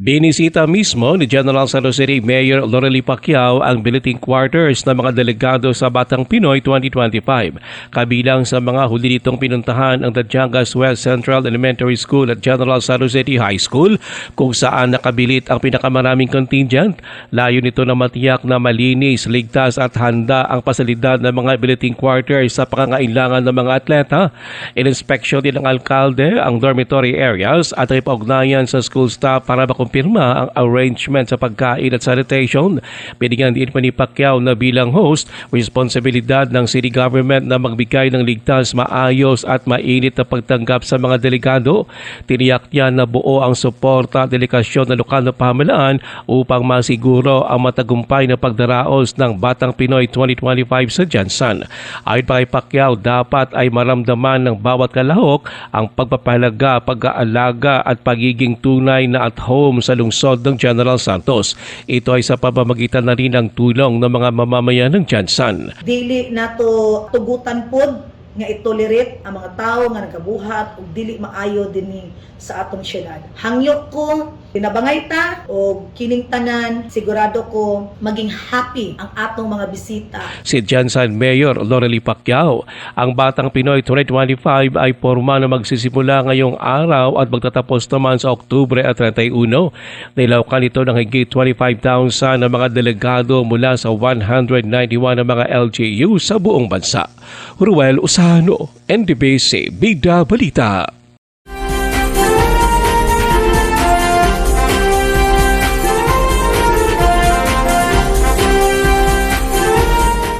Binisita mismo ni General San Jose Mayor Lorely Pacquiao ang billeting quarters ng mga delegado sa Batang Pinoy 2025. Kabilang sa mga huli nitong pinuntahan ang Dadyangas West Central Elementary School at General San Jose High School kung saan nakabilit ang pinakamaraming contingent. Layo nito na matiyak na malinis, ligtas at handa ang pasalidad ng mga billeting quarters sa pangangailangan ng mga atleta. In-inspection din ng alkalde ang dormitory areas at ay paugnayan sa school staff para makumpirma ang arrangement sa pagkain at sanitation. Binigyan din pa ni Pacquiao na bilang host, responsibilidad ng city government na magbigay ng ligtas, maayos at mainit na pagtanggap sa mga delegado. Tiniyak niya na buo ang suporta at delikasyon ng lokal na pamahalaan upang masiguro ang matagumpay na pagdaraos ng Batang Pinoy 2025 sa Jansan. Ayon pa kay Pacquiao, dapat ay maramdaman ng bawat kalahok ang pagpapahalaga, pag-aalaga at pagiging tunay na at home sa lungsod ng General Santos. Ito ay sa pamamagitan na rin ng tulong ng mga mamamayan ng Jansan. dili nato tugutan pod nga itolerate ang mga tao nga nagabuhat ug dili maayo dinhi sa atong syudad. Hangyok ko pinabangay ta o kining tanan sigurado ko maging happy ang atong mga bisita Si Jansan Mayor Lorely Pacquiao. Ang Batang Pinoy 2025 ay forma na magsisimula ngayong araw at magtatapos naman sa Oktubre at 31. Nilaukan ito ng higit 25,000 na mga delegado mula sa 191 na mga LGU sa buong bansa. Ruel Usano, NDBC, Bida Balita.